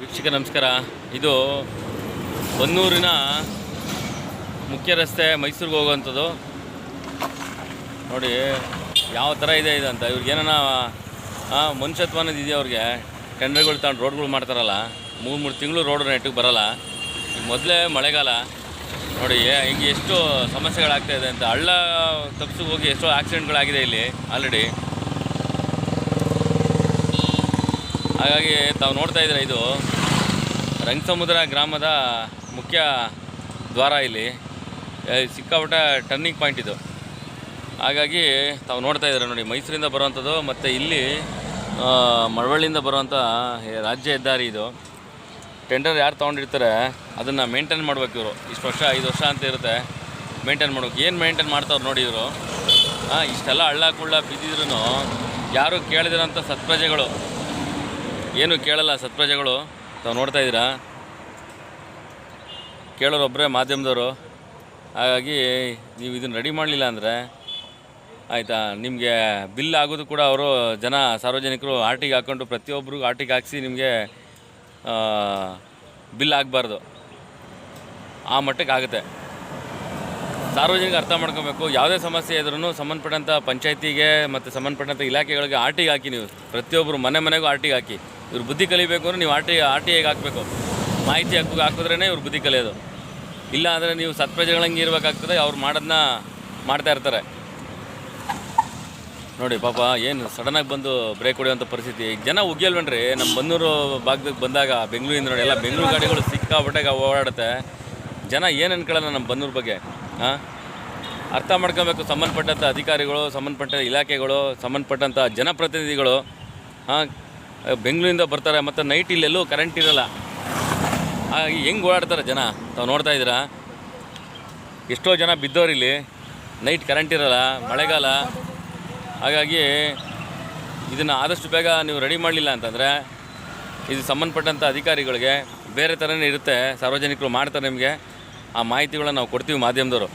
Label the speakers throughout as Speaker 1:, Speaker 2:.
Speaker 1: ವೀಕ್ಷಕ, ನಮಸ್ಕಾರ. ಇದು ಬನ್ನೂರಿನ ಮುಖ್ಯ ರಸ್ತೆ ಮೈಸೂರಿಗೆ ಹೋಗುವಂಥದ್ದು. ನೋಡಿ, ಯಾವ ಥರ ಇದೆ ಇದು ಅಂತ. ಇವ್ರಿಗೆ ಮನುಷ್ಯತ್ವ ಅನ್ನೋದು ಇದೆಯಾ ಅವ್ರಿಗೆ? ಟೆಂಡರ್ಗಳು ತಗೊಂಡು ರೋಡ್ಗಳು ಮಾಡ್ತಾರಲ್ಲ, ಮೂರು ಮೂರು ತಿಂಗಳು ರೋಡ್ ನೆಟ್ಟಿಗೆ ಬರಲ್ಲ. ಈಗ ಮೊದಲೇ ಮಳೆಗಾಲ. ನೋಡಿ ಹಿಂಗೆ ಎಷ್ಟು ಸಮಸ್ಯೆಗಳಾಗ್ತಾಯಿದೆ ಅಂತ. ಹಳ್ಳ ತಪ್ಪಿಸಿ ಹೋಗಿ ಎಷ್ಟೋ ಆಕ್ಸಿಡೆಂಟ್ಗಳಾಗಿದೆ ಇಲ್ಲಿ ಆಲ್ರೆಡಿ ಹಾಗಾಗಿ ತಾವು ನೋಡ್ತಾ ಇದ್ದೀರಾ ಇದು ರಂಗಸಮುದ್ರ ಗ್ರಾಮದ ಮುಖ್ಯ ದ್ವಾರ ಇಲ್ಲಿ. ಸಿಕ್ಕಾಪಟ್ಟ ಟರ್ನಿಂಗ್ ಪಾಯಿಂಟ್ ಇದು. ಹಾಗಾಗಿ ತಾವು ನೋಡ್ತಾ ಇದ್ದೀರಾ ನೋಡಿ, ಮೈಸೂರಿಂದ ಬರುವಂಥದ್ದು ಮತ್ತು ಇಲ್ಲಿ ಮಳವಳ್ಳಿಯಿಂದ ಬರುವಂಥ ರಾಜ್ಯ ಹೆದ್ದಾರಿ ಇದು. ಟೆಂಡರ್ ಯಾರು ತೊಗೊಂಡಿರ್ತಾರೆ, ಅದನ್ನು ಮೇಂಟೈನ್ ಮಾಡ್ಬೇಕು ಇವರು. ಇಷ್ಟು ವರ್ಷ, ಐದು ವರ್ಷ ಅಂತ ಇರುತ್ತೆ. ಮೇಂಟೈನ್ ಮಾಡ್ಬೇಕು. ಏನು ಮೇಂಟೈನ್ ಮಾಡ್ತಾವ್ರು ನೋಡಿ ಇವರು? ಇಷ್ಟೆಲ್ಲ ಹಳ್ಳ, ಕುಳ್ಳ ಬಿದ್ದಿದ್ರು ಯಾರು ಕೇಳಿದಿರೋಂಥ ಸತ್ಪ್ರಜೆಗಳು. ಏನು ಕೇಳಲ್ಲ ಸತ್ಪ್ರಜೆಗಳು. ತಾವು ನೋಡ್ತಾ ಇದ್ದೀರಾ? ಕೇಳೋರೊಬ್ಬರೇ ಮಾಧ್ಯಮದವರು. ಹಾಗಾಗಿ ನೀವು ಇದನ್ನು ರೆಡಿ ಮಾಡಲಿಲ್ಲ ಅಂದರೆ ಆಯಿತಾ, ನಿಮಗೆ ಬಿಲ್ ಆಗೋದು ಕೂಡ ಅವರು ಜನ ಸಾರ್ವಜನಿಕರು ಆರ್ಟಿಗೆ ಹಾಕ್ಕೊಂಡು ಪ್ರತಿಯೊಬ್ಬರಿಗೂ ಆರ್ಟಿಗೆ ಹಾಕಿಸಿ ನಿಮಗೆ ಬಿಲ್ ಆಗಬಾರ್ದು. ಆ ಮಟ್ಟಕ್ಕೆ ಆಗುತ್ತೆ. ಸಾರ್ವಜನಿಕ ಅರ್ಥ ಮಾಡ್ಕೋಬೇಕು. ಯಾವುದೇ ಸಮಸ್ಯೆ ಇದ್ರೂ ಸಂಬಂಧಪಟ್ಟಂಥ ಪಂಚಾಯತಿಗೆ ಮತ್ತು ಸಂಬಂಧಪಟ್ಟಂಥ ಇಲಾಖೆಗಳಿಗೆ ಆರ್ಟಿಗೆ ಹಾಕಿ ನೀವು. ಪ್ರತಿಯೊಬ್ಬರು ಮನೆ ಮನೆಗೂ ಆರ್ಟಿಗೆ ಹಾಕಿ. ಇವ್ರು ಬುದ್ಧಿ ಕಲಿಬೇಕು ಅಂದ್ರೆ ನೀವು ಆರ್ ಟಿ ಆರ್ ಟಿ ಐಗೆ ಹಾಕಬೇಕು. ಮಾಹಿತಿ ಹಕ್ಕು ಹಾಕಿದ್ರೇ ಇವ್ರು ಬುದ್ಧಿ ಕಲಿಯೋದು. ಇಲ್ಲ ಅಂದರೆ ನೀವು ಸತ್ಪ್ರಜೆಗಳಂಗೆ ಇರಬೇಕಾಗ್ತದೆ, ಅವ್ರು ಮಾಡೋದನ್ನ ಮಾಡ್ತಾ ಇರ್ತಾರೆ. ನೋಡಿ ಪಾಪ, ಏನು ಸಡನ್ನಾಗಿ ಬಂದು ಬ್ರೇಕ್ ಹೊಡೆಯುವಂಥ ಪರಿಸ್ಥಿತಿ. ಜನ ಉಗಿಯಲ್ವೇನ್ರಿ? ನಮ್ಮ ಬನ್ನೂರು ಭಾಗದಾಗ ಬಂದಾಗ, ಬೆಂಗಳೂರಿಂದ ನೋಡಿ, ಎಲ್ಲ ಬೆಂಗಳೂರು ಗಾಡಿಗಳು ಸಿಕ್ಕಾಪಟ್ಟೆ ಓಡಾಡುತ್ತೆ. ಜನ ಏನು ಅನ್ಕೊಳ್ಳಲ್ಲ ನಮ್ಮ ಬನ್ನೂರು ಬಗ್ಗೆ ಹಾಂ ಅರ್ಥ ಮಾಡ್ಕೋಬೇಕು. ಸಂಬಂಧಪಟ್ಟಂಥ ಅಧಿಕಾರಿಗಳು, ಸಂಬಂಧಪಟ್ಟ ಇಲಾಖೆಗಳು ಸಂಬಂಧಪಟ್ಟಂಥ ಜನಪ್ರತಿನಿಧಿಗಳು ಹಾಂ ಬೆಂಗಳೂರಿಂದ ಬರ್ತಾರೆ ಮತ್ತು ನೈಟ್ ಇಲ್ಲೆಲ್ಲೂ ಕರೆಂಟ್ ಇರಲ್ಲ. ಹಾಗಾಗಿ ಹೆಂಗೆ ಓಡಾಡ್ತಾರೆ ಜನ? ತಾವು ನೋಡ್ತಾ ಇದ್ದೀರಾ? ಎಷ್ಟೋ ಜನ ಬಿದ್ದವ್ರು ಇಲ್ಲಿ. ನೈಟ್ ಕರೆಂಟ್ ಇರಲ್ಲ, ಮಳೆಗಾಲ. ಹಾಗಾಗಿ ಇದನ್ನು ಆದಷ್ಟು ಬೇಗ ನೀವು ರೆಡಿ ಮಾಡಲಿಲ್ಲ ಅಂತಂದರೆ ಇದು ಸಂಬಂಧಪಟ್ಟಂಥ ಅಧಿಕಾರಿಗಳಿಗೆ ಬೇರೆ ಥರನೇ ಇರುತ್ತೆ, ಸಾರ್ವಜನಿಕರು ಮಾಡ್ತಾರೆ ನಿಮಗೆ. ಆ ಮಾಹಿತಿಗಳನ್ನು ನಾವು ಕೊಡ್ತೀವಿ ಮಾಧ್ಯಮದವರು.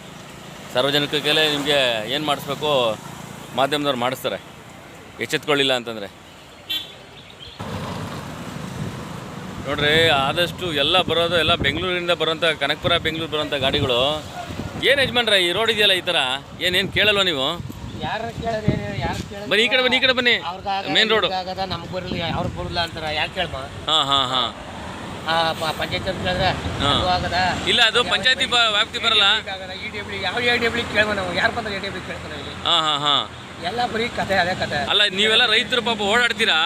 Speaker 1: ಸಾರ್ವಜನಿಕರಿಗೆಲ್ಲೇ ನಿಮಗೆ ಏನು ಮಾಡಿಸ್ಬೇಕು, ಮಾಧ್ಯಮದವ್ರು ಮಾಡಿಸ್ತಾರೆ. ಎಚ್ಚೆತ್ಕೊಳ್ಳಿಲ್ಲ ಅಂತಂದರೆ. ನೋಡ್ರಿ ಆದಷ್ಟು ಎಲ್ಲ ಬರೋದು ಎಲ್ಲ ಬೆಂಗಳೂರಿಂದ ಬರೋಂಥ ಕನಕಪುರ ಬೆಂಗಳೂರು ಬರೋಂಥ ಗಾಡಿಗಳು. ಏನು ಯಜಮಾನ್ರ ಈ ರೋಡ್ ಇದೆಯಲ್ಲ ಈ ಥರ ಏನೇನು ಕೇಳಲ್ವ ನೀವು?
Speaker 2: ಯಾರ ಕೇಳಿದ್ರೆ ಯಾರು
Speaker 1: ಬನ್ನಿ ಈ ಕಡೆ ಬನ್ನಿ ಈ ಕಡೆ ಬನ್ನಿ. ಮೇನ್ ರೋಡು
Speaker 2: ನಮ್ಗೆ ಬರಲಿ ಅವ್ರು ಬರಲ್ಲ ಅಂತಾರ. ಯಾಕೆ ಕೇಳ್ಮ
Speaker 1: ಹಾಂ ಹಾಂ ಹಾಂ.
Speaker 2: ಪಂಚಾಯತ್ ಆಗದ
Speaker 1: ಇಲ್ಲ ಅದು ಪಂಚಾಯತಿ ವ್ಯಾಪ್ತಿ ಬರಲ್ಲ.
Speaker 2: ಈ ಡಬ್ಲ್ಯೂ ಯಾವ ಎ ಡಬ್ಲ್ಯೂ ಕೇಳ್ಮ ನಾವು? ಯಾರು ಬಂದ್ರೆ ಎ ಡಬ್ಲ್ಯೂ ಕೇಳ್ತಾರೆ
Speaker 1: ಹಾಂ ಹಾಂ ಹಾಂ.
Speaker 2: ಎಲ್ಲ ಬರೀ ಕತೆ ಅದೇ ಕತೆ.
Speaker 1: ಅಲ್ಲ ನೀವೆಲ್ಲ ರೈತರು ಪಾಪ ಓಡಾಡ್ತೀರಾ?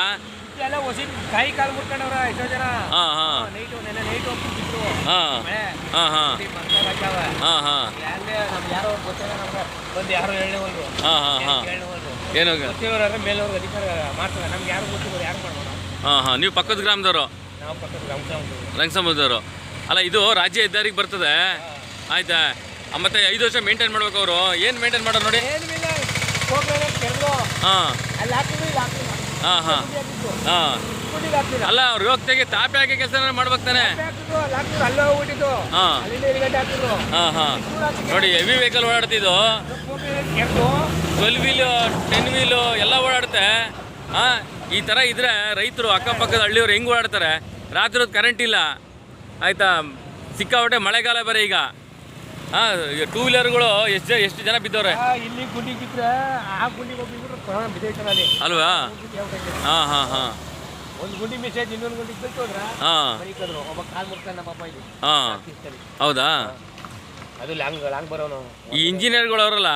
Speaker 2: ಎಲ್ಲ ಕಾಲು ಮುಟ್ಕೊಂಡವ್ರ ಎಷ್ಟೋ ಜನ.
Speaker 1: ಹಾಂ ಹಾಂ.
Speaker 2: ನೈಟು ನೆನೆ ನೈಟ್ ಹೋಗ್ತಿದ್ರು
Speaker 1: ಹಾಂ ಹಾಂ ಹಾಂ. ಹಾಂ ಹಾಂ.
Speaker 2: ನಮ್ಗೆ ಯಾರೋ ಅವ್ರು ಗೊತ್ತಿಲ್ಲ ನಮ್ಗೆ. ಬಂದು ಯಾರು ಹೇಳೇ ಒಂದು
Speaker 1: ಹಾಂ ಹಾಂ ಹಾಂ.
Speaker 2: ಹೇಳೇ ಒಂದು
Speaker 1: ಏನು
Speaker 2: ಗೊತ್ತಿರೋರು ಮೇಲವ್ರಿಗೆ ಅಧಿಕಾರ ಮಾಡ್ತಾರೆ. ನಮ್ಗೆ ಯಾರು ಗೊತ್ತಿಲ್ಲ ಯಾರು ಮಾಡೋಣ
Speaker 1: ಹಾಂ ಹಾಂ. ನೀವು ಪಕ್ಕದ ಗ್ರಾಮದವರು?
Speaker 2: ನಾವು ಪಕ್ಕದ ಗ್ರಾಮ
Speaker 1: ರಂಗಸಮುದ್ರದವರು ಅಲ್ಲ ಇದು ರಾಜ್ಯ ಹೆದ್ದಾರಿಗೆ ಬರ್ತದೆ. ಆಯ್ತಾ? ಮತ್ತೆ ಐದು ವರ್ಷ ಮೇಂಟೈನ್ ಮಾಡ್ಬೇಕು ಅವರು. ಏನು ಮೇಂಟೈನ್ ಮಾಡೋರು ನೋಡಿ? ಹಾಂ.
Speaker 2: ಅಲ್ಲಿ ಹಾಕಿದ್ರು ಇಲ್ಲಿ ಹಾಕಿಲ್ಲ
Speaker 1: ಹಾಂ ಹಾಂ. ಹಾಂ. ಅಲ್ಲ, ಅವ್ರ ಹೋಗ್ತಾಗೆ ತಾಪೆ ಹಾಕಿ ಕೆಲಸ ಮಾಡ್ಬೇಕು ತಾನೆ? ಹಾಂ. ಹಾಂ ಹಾಂ. ನೋಡಿ ಹೆವಿ ವೆಹಿಕಲ್ ಓಡಾಡ್ತಿದ್ದು ಟ್ವೆಲ್ ವೀಲು ಟೆನ್ ವೀಲು ಎಲ್ಲ ಓಡಾಡುತ್ತೆ. ಹಾಂ, ಈ ಥರ ಇದ್ರೆ ರೈತರು ಅಕ್ಕಪಕ್ಕದ ಹಳ್ಳಿಯವ್ರು ಹೆಂಗೆ ಓಡಾಡ್ತಾರೆ? ರಾತ್ರಿ ಕರೆಂಟ್ ಇಲ್ಲ. ಆಯಿತಾ? ಸಿಕ್ಕಾಪಟ್ಟೆ ಮಳೆಗಾಲ ಬರೀ ಈಗ. ಹಾಂ ಟೂ ವೀಲರ್ಗಳು ಎಷ್ಟು ಎಷ್ಟು ಜನ ಬಿದ್ದವ್ರೆ?
Speaker 2: ಇಲ್ಲಿ ಗುಂಡಿ ಬಿದ್ದರೆ ಆ ಗುಂಡಿಗೆ ಹೋಗ್ಬಿಟ್ರೆ ಕೊರೋನಾ ಬಿದ್ದೈತಲ್ಲ ಅಲ್ಲಿ.
Speaker 1: ಅಲ್ವಾ? ಹಾಂ ಹಾಂ ಹಾಂ.
Speaker 2: ಒಂದು ಗುಂಡಿ ಮೆಸೇಜ್ ಇನ್ನೊಂದು ಗುಂಡಿ ಬಿತ್ತು ಅಂದ್ರೆ
Speaker 1: ಹಾಂ.
Speaker 2: ಒಬ್ಬ ಕಾಲ್ ಮುರ್ಕೊಂಡು ನಮ್ಮ ಅಪ್ಪ ಇಲ್ಲಿ.
Speaker 1: ಹಾಂ. ಹೌದಾ?
Speaker 2: ಅದು ಲಾಂಗ್ ಲಾಂಗ್ ಬರೋನು.
Speaker 1: ಈ ಇಂಜಿನಿಯರ್ಗಳು ಅವರಲ್ಲ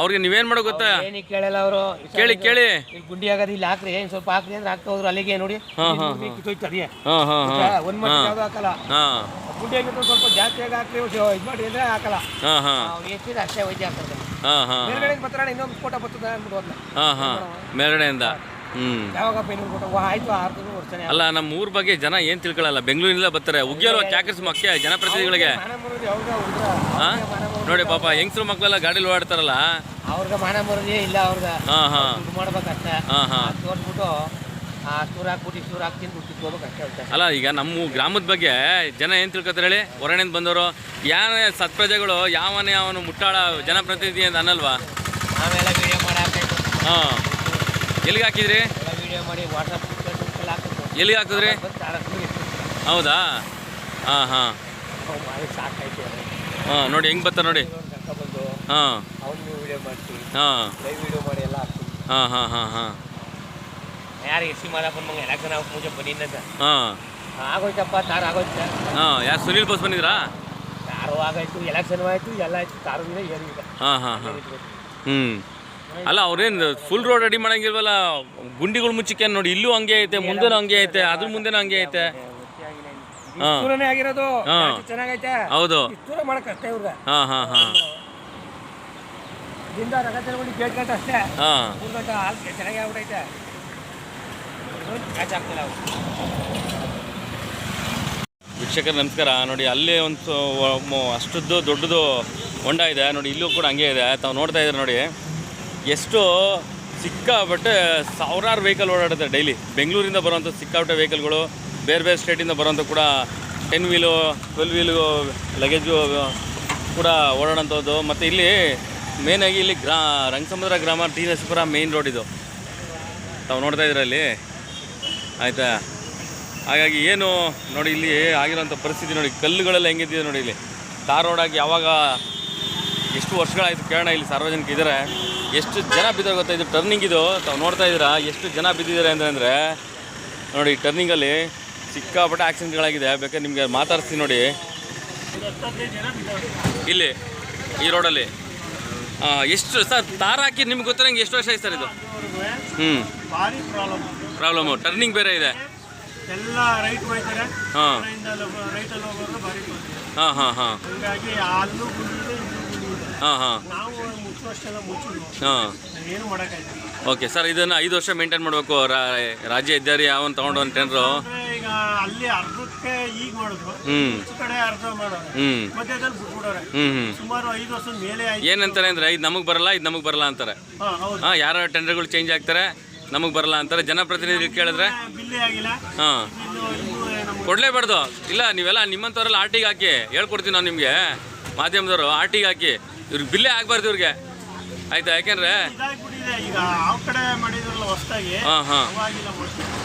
Speaker 1: ಅವ್ರಿಗೆ ನೀವೇನ್ ಮಾಡೋ ಗೊತ್ತಾ?
Speaker 2: ಏನಿಗೆ ಕೇಳಲ್ಲ ಅವರು.
Speaker 1: ಕೇಳಿ ಕೇಳಿ.
Speaker 2: ಇಲ್ಲಿ ಗುಂಡಿ ಆಗದ ಇಲ್ಲಿ ಹಾಕ್ರಿ ಏನು ಸ್ವಲ್ಪ ಹಾಕ್ರಿ ಅಂದ್ರೆ ಹಾಕ್ತಾ ಹೋದ್ರು ಅಲ್ಲಿಗೆ ನೋಡಿ. ಕಿತ್ತೋಯ್ತದೆ ಒಂದು ಮಟ್ಟ ಯಾವ್ದು ಹಾಕಲ್ಲ. ಗುಂಡಿ ಆಗಿತ್ತು ಸ್ವಲ್ಪ ಜಾಸ್ತಿಯಾಗಿ ಹಾಕ್ರಿ ಇದು ಮಾಡಿ ಅಂದ್ರೆ ಹಾಕಲ್ಲ. ಎಷ್ಟಿದೆ ಅಷ್ಟೇ ವೈದ್ಯ ಹಾಕ್ತಾರೆ
Speaker 1: ಹಾಂ
Speaker 2: ಮೇಲ್ಗಡೆ ಬರ್ತಾರೆ ಇನ್ನೊಂದು ಫೋಟೋ ಬರ್ತದೆ ಅಂದ್ಬಿಟ್ಟು
Speaker 1: ಹಾಂ ಹಾಂ. ಮೇಲ್ಗಡೆಯಿಂದ.
Speaker 2: ಆಯ್ತು ಆರು ತಿಂಗಳು ವರ್ಷನೇ
Speaker 1: ಅಲ್ಲ ನಮ್ಮ ಊರ್ ಬಗ್ಗೆ ಜನ ಏನು ತಿಳ್ಕೊಳ್ಳಲ್ಲ ಬೆಂಗಳೂರಿಂದ ಬರ್ತಾರೆ. ಉಗ್ಯಾರ ಕ್ಯಾಕರ್ಸ್ ಮಕ್ಕೆ ಜನಪ್ರತಿನಿಧಿಗಳಿಗೆ.
Speaker 2: ಮಾನ ಹುಡುಗ್ರ
Speaker 1: ಹಾಂ? ನೋಡಿ ಪಾಪ ಹೆಂಗಸ್ರು ಮಕ್ಕಳೆಲ್ಲ ಗಾಡಿಲಿ ಓಡಾಡ್ತಾರಲ್ಲ?
Speaker 2: ಅವ್ರಿಗೆ ಮಾನ ಮರುದಿ ಇಲ್ಲ ಅವ್ರಿಗೆ.
Speaker 1: ಹಾಂ ಹಾಂ.
Speaker 2: ದುಡ್ಡು ಮಾಡ್ಬೇಕಷ್ಟೇ.
Speaker 1: ಹಾಂ ಹಾಂ.
Speaker 2: ತೋರ್ಸ್ಬಿಟ್ಟು ಆ ಚೂರು ಹಾಕ್ಬಿಟ್ಟು ಚೂರು ಹಾಕ್ತೀನಿ ದುಡ್ಡು ಅವ್ರಿಗೆ.
Speaker 1: ಅಲ್ಲ ಈಗ ನಮ್ಮ ಗ್ರಾಮದ ಬಗ್ಗೆ ಜನ ಏನು ತಿಳ್ಕೊತಾರೆ ಹೇಳಿ? ಹೊರಣಿಂದ ಬಂದವರು ಯಾರೇ ಸತ್ಪ್ರಜೆಗಳು ಯಾವನೇ ಅವನು ಮುಟ್ಟಾಳ ಜನಪ್ರತಿನಿಧಿ ಅಂತ ಅನ್ನಲ್ವಾ?
Speaker 2: ನಾವೆಲ್ಲ ವಿಡಿಯೋ ಮಾಡಿ ಹಾಕ್ಬೇಕು.
Speaker 1: ಹಾಂ. ಎಲ್ಲಿಗೆ ಹಾಕಿದ್ರಿ?
Speaker 2: ಎಲ್ಲ ವಿಡಿಯೋ ಮಾಡಿ ವಾಟ್ಸಪ್
Speaker 1: ಎಲ್ಲಿಗೆ ಹಾಕಿದ್ರಿ? ಹೌದಾ? ಹಾಂ ಹಾಂ. ಹಾಂ ನೋಡಿ ಹೆಂಗೆ ಬರ್ತಾರೆ ನೋಡಿ. ಹಾಂ.
Speaker 2: ಅವನು ವಿಡಿಯೋ ಮಾಡ್ತೀವಿ
Speaker 1: ಹಾಂ.
Speaker 2: ಲೈವ್ ವಿಡಿಯೋ ಮಾಡಿ ಎಲ್ಲ ಹಾಕ್ತೀವಿ
Speaker 1: ಹಾಂ ಹಾಂ ಹಾಂ ಹಾಂ.
Speaker 2: ಯಾರು ಎಸ್ ಸಿ ಮಾದಪ್ಪನ ಮಗ ಎಲೆಕ್ಷನ್ ಆಗ ಮುಂಚೆ ಸರ್
Speaker 1: ಹಾಂ.
Speaker 2: ಆಗೋಯ್ತಪ್ಪ ತಾರು ಆಗೋಯ್ತು ಸರ್
Speaker 1: ಹಾಂ ಯಾರು ಸುನೀಲ್ ಬೋಸ್ ಬಂದಿದ್ರಾ?
Speaker 2: ತಾರು ಆಗಾಯ್ತು ಎಲೆಕ್ಷನ್ ಆಯ್ತು ಎಲ್ಲ ಆಯ್ತು ತಾರು
Speaker 1: ಹಾಂ ಹಾಂ ಹಾಂ. ಹ್ಞೂ ಅಲ್ಲ ಅವ್ರೇನು ಫುಲ್ ರೋಡ್ ರೆಡಿ ಮಾಡಂಗಿಲ್ವಲ್ಲ? ಗುಂಡಿಗಳು ಮುಚ್ಚಿಕೆ ನೋಡಿ ಇಲ್ಲೂ ಹಂಗೆ ಐತೆ ಮುಂದೆನೂ ಹಂಗೆ ಐತೆ ಅದ್ರ ಮುಂದೆ ಹಂಗೆ ಐತೆ. ಹಾಂ.
Speaker 2: ಆಗಿರೋದು ಚೆನ್ನಾಗೈತೆ.
Speaker 1: ಹೌದು.
Speaker 2: ಇಷ್ಟು ದೂರ ಮಾಡಕ್ ಅಷ್ಟೇ ಇವ್ರಿಗೆ
Speaker 1: ಹಾಂ ಹಾಂ ಹಾಂ.
Speaker 2: ದಿಂದ ರಗ ತಗೊಂಡು ಗೇಟ್ ಗಂಟೆ ಅಷ್ಟೇ.
Speaker 1: ಹಾಂ.
Speaker 2: ಮೂರು ಗಂಟೆ ಹಾಲು ಚೆನ್ನಾಗಿ ಆಗ್ಬಿಟ್ಟೈತೆ ಕ್ಯಾಚ್ ಆಗ್ತಿಲ್ಲ ಅವು
Speaker 1: ವೀಕ್ಷಕರು ನಮಸ್ಕಾರ. ನೋಡಿ ಅಲ್ಲೇ ಒಂದು ಅಷ್ಟದ್ದು ದೊಡ್ಡದು ಹೊಂಡ ಇದೆ. ನೋಡಿ ಇಲ್ಲೂ ಕೂಡ ಹಂಗೆ ಇದೆ. ತಾವು ನೋಡ್ತಾ ಇದ್ರೆ ನೋಡಿ? ಎಷ್ಟು ಸಿಕ್ಕಾಪಟ್ಟೆ ಸಾವಿರಾರು ವೆಹಿಕಲ್ ಓಡಾಡುತ್ತೆ ಡೈಲಿ ಬೆಂಗಳೂರಿಂದ ಬರುವಂಥ ಸಿಕ್ಕಾಪಟ್ಟೆ ವೆಹಿಕಲ್ಗಳು ಬೇರೆ ಬೇರೆ ಸ್ಟೇಟಿಂದ ಬರೋಂಥ ಕೂಡ ten wheel twelve wheel luggage ಕೂಡ ಓಡಾಡೋಂಥದ್ದು. ಮತ್ತು ಇಲ್ಲಿ ಮೇನಾಗಿ ಇಲ್ಲಿ ಗ್ರಾ, ರಂಗಸಮುದ್ರ ಗ್ರಾಮ, ಟಿ ನರಸೀಪುರ ಮೇಯ್ನ್ ರೋಡ್ ಇದು. ತಾವು ನೋಡ್ತಾ ಇದ್ರೆ ಇಲ್ಲಿ? ಆಯಿತಾ? ಹಾಗಾಗಿ ಏನು ನೋಡಿ ಇಲ್ಲಿ ಆಗಿರೋಂಥ ಪರಿಸ್ಥಿತಿ ನೋಡಿ, ಕಲ್ಲುಗಳೆಲ್ಲ ಹೆಂಗಿದೆಯೋ ನೋಡಿ ಇಲ್ಲಿ. ತಾರ್ ರೋಡಾಗಿ ಯಾವಾಗ ಎಷ್ಟು ವರ್ಷಗಳಾಯಿತು ಕೇಳೋಣ ಇಲ್ಲಿ ಸಾರ್ವಜನಿಕ ಇದ್ದಾರೆ? ಎಷ್ಟು ಜನ ಬಿದ್ದಾರೆ ಗೊತ್ತಾ? ಇದು ಟರ್ನಿಂಗ್ ಇದು. ತಾವು ನೋಡ್ತಾ ಇದ್ದೀರಾ? ಎಷ್ಟು ಜನ ಬಿದ್ದಿದ್ದಾರೆ ಅಂತಂದರೆ ನೋಡಿ ಟರ್ನಿಂಗಲ್ಲಿ ಸಿಕ್ಕಾಪಟ್ಟೆ ಆಕ್ಸಿಡೆಂಟ್ಗಳಾಗಿದೆ ಬೇಕಾದ್ರೆ ನಿಮಗೆ ಮಾತಾಡ್ತೀನಿ ನೋಡಿ. ಇಲ್ಲಿ ಈ ರೋಡಲ್ಲಿ ಎಷ್ಟು ಸರ್ ತಾರ ಹಾಕಿ ನಿಮ್ಗೆ ಗೊತ್ತಿರಂಗೆ ಎಷ್ಟು ವರ್ಷ ಆಯ್ತು ಸರ್ ಇದು? ಹ್ಞೂ ಪ್ರಾಬ್ಲಮ್ಮು ಟರ್ನಿಂಗ್ ಬೇರೆ ಇದೆ.
Speaker 3: ಎಲ್ಲ ರೈಟ್ ಹೋಯ್ತಾರೆ.
Speaker 1: ಹಾಂ. ಹಾಂ ಹಾಂ ಹಾಂ
Speaker 3: ಹಂಗಾಗಿ ಅಲ್ಲೂ ಗುಂಡಿ ಇದೆ ಇಲ್ಲೂ ಗುಂಡಿ ಇದೆ
Speaker 1: ಹಾಂ ಹಾಂ.
Speaker 3: ನಾವು ಮುಚ್ಚುವಷ್ಟೆಲ್ಲ ಮುಚ್ಚಿದ್ವು.
Speaker 1: ಹಾಂ.
Speaker 3: ಏನು ಮಾಡೋಕ್ಕಾಗಿಲ್ಲ
Speaker 1: ಓಕೆ ಸರ್ ಇದನ್ನು ಐದು ವರ್ಷ ಮೇಂಟೈನ್ ಮಾಡಬೇಕು ರಾಜ್ಯ ಹೆದ್ದಾರಿ ಯಾವನ್ ತಗೊಂಡು ಟೆಂಡ್ರು
Speaker 3: ಈಗ ಅಲ್ಲಿ ಅರ್ಧಕ್ಕೆ ಈಗ ಮಾಡಿದ್ರು. ಕಡೆ ಅರ್ಧ ಮಾಡೋರು.
Speaker 1: ಹ್ಞೂ
Speaker 3: ಮಧ್ಯದಲ್ಲಿ ಬಿಟ್ಬಿಡೋರೆ.
Speaker 1: ಹ್ಞೂ ಹ್ಞೂ
Speaker 3: ಸುಮಾರು ಐದು ವರ್ಷದ ಮೇಲೆ ಆಯ್ತು.
Speaker 1: ಏನಂತಾರೆ ಅಂದರೆ ಇದು ನಮಗೆ ಬರಲ್ಲ ಇದು ನಮಗೆ ಬರಲ್ಲ ಅಂತಾರೆ.
Speaker 3: ಹಾ ಹೌದು.
Speaker 1: ಹಾಂ ಯಾರ ಟೆಂಡರ್ಗಳು ಚೇಂಜ್ ಆಗ್ತಾರೆ ನಮಗೆ ಬರಲ್ಲ ಅಂತಾರೆ. ಜನಪ್ರತಿನಿಧಿ ಕೇಳಿದ್ರೆ
Speaker 3: ಬಿಲ್ಲೇ ಆಗಿಲ್ಲ.
Speaker 1: ಹಾಂ.
Speaker 3: ಇನ್ನು ಇನ್ನು ನಮ್ಗೆ
Speaker 1: ಕೊಡಲೇಬಾರ್ದು. ಇಲ್ಲ ನೀವೆಲ್ಲ ನಿಮ್ಮಂಥವ್ರೆಲ್ಲ ಆರ್ಟಿಗೆ ಹಾಕಿ ಹೇಳ್ಕೊಡ್ತೀನಿ ನಾವು ನಿಮಗೆ. ಮಾಧ್ಯಮದವರು ಆರ್ಟಿಗೆ ಹಾಕಿ. ಇವ್ರಿಗೆ ಬಿಲ್ಲೇ ಆಗಬಾರ್ದು ಇವ್ರಿಗೆ. ಆಯ್ತಾ? ಯಾಕೆಂದ್ರೆ ಹಾಂ ಹಾಂ.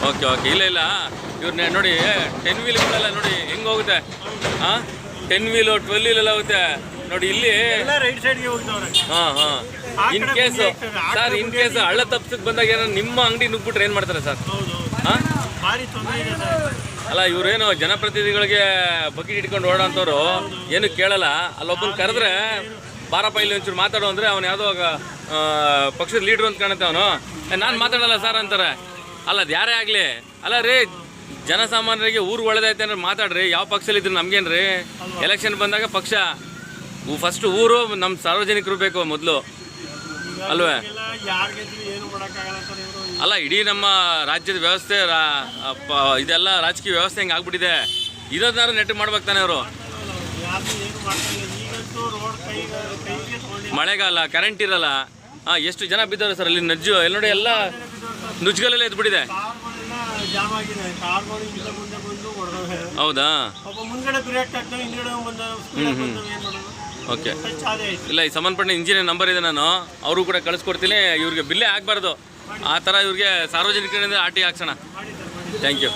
Speaker 1: Okay okay. ಇಲ್ಲ ಇಲ್ಲ. ಇವ್ರನ್ನ ನೋಡಿ ಟೆನ್ ವೀಲ್ಗಳೆಲ್ಲ ನೋಡಿ ಹೆಂಗೆ ಹೋಗುತ್ತೆ? ಹಾಂ? ಟೆನ್ ವೀಲು ಟ್ವೆಲ್ ವೀಲ್ ಎಲ್ಲ ಹೋಗುತ್ತೆ. ನೋಡಿ ಇಲ್ಲಿ ಹಾಂ ಹಾಂ. In case sir in case ಹಳ್ಳ ತಪ್ಸಕ್ಕೆ ಬಂದಾಗ ಏನೋ ನಿಮ್ಮ ಅಂಗಡಿ ನುಗ್ಬಿಟ್ರೆ ಏನು ಮಾಡ್ತಾರೆ ಸರ್? ಹಾಂ? ಅಲ್ಲ ಇವ್ರೇನು ಜನಪ್ರತಿನಿಧಿಗಳಿಗೆ ಬಕೆಟ್ ಇಟ್ಕೊಂಡು ಓಡೋಂಥವ್ರು ಏನು ಕೇಳಲ್ಲ. ಅಲ್ಲೊಬ್ಬನ ಕರೆದ್ರೆ ಬಾರಪ್ಪ, ಇಲ್ಲಿ ಒಂಚೂರು ಮಾತಾಡು ಅಂದರೆ ಅವ್ನು ಯಾವುದೋ ಪಕ್ಷದ ಲೀಡ್ರು ಅಂತ ಕಾಣುತ್ತೆ ಅವನು. ನಾನು ಮಾತಾಡಲ್ಲ ಸರ್ ಅಂತಾರೆ. ಅಲ್ಲ, ಅದು ಯಾರೇ ಆಗಲಿ. ಅಲ್ಲ, ರೀ, ಜನಸಾಮಾನ್ಯರಿಗೆ ಊರು ಒಳ್ಳೇದೈತೆ ಅಂದ್ರೆ ಮಾತಾಡ್ರಿ. ಯಾವ ಪಕ್ಷದಲ್ಲಿ ಇದ್ರೆ ನಮ್ಗೇನ್ರಿ ಎಲೆಕ್ಷನ್ ಬಂದಾಗ ಪಕ್ಷ. ಫಸ್ಟ್ ಊರು ನಮ್ಮ ಸಾರ್ವಜನಿಕರು ಬೇಕು ಮೊದಲು. ಅಲ್ವೇ? ಅಲ್ಲ, ಇಡೀ ನಮ್ಮ ರಾಜ್ಯದ ವ್ಯವಸ್ಥೆ, ರಾ- ಇದೆಲ್ಲ ರಾಜಕೀಯ ವ್ಯವಸ್ಥೆ ಹೆಂಗೆ ಆಗ್ಬಿಟ್ಟಿದೆ? ಇರೋದಾರು ನೆಟ್ಟು ಮಾಡ್ಬೇಕು ತಾನೆ ಅವರು. ಮಳೆಗಾಲ ಕರೆಂಟ್ ಇರಲ್ಲ. ಹಾಂ ಎಷ್ಟು ಜನ ಬಿದ್ದಾರೆ ಸರ್ ಅಲ್ಲಿ ನಜ್ಜು? ಎಲ್ಲ ನೋಡಿ ಎಲ್ಲ ನುಜ್ಗಲೆಲ್ಲ ಎದ್ಬಿಟ್ಟಿದೆ. ಹೌದಾ? ಓಕೆ ಇಲ್ಲ, ಈ ಸಂಬಂಧಪಟ್ಟ ಇಂಜಿನಿಯರ್ ನಂಬರ್ ಇದೆ ನಾನು. ಅವರು ಕೂಡ ಕಳಿಸ್ಕೊಡ್ತೀನಿ. ಇವ್ರಿಗೆ ಬಿಲ್ಲೇ ಆಗಬಾರ್ದು. ಆ ಥರ ಇವ್ರಿಗೆ ಸಾರ್ವಜನಿಕರಿಂದ ಆರ್ ಟಿ ಹಾಕ್ಸೋಣ. Thank you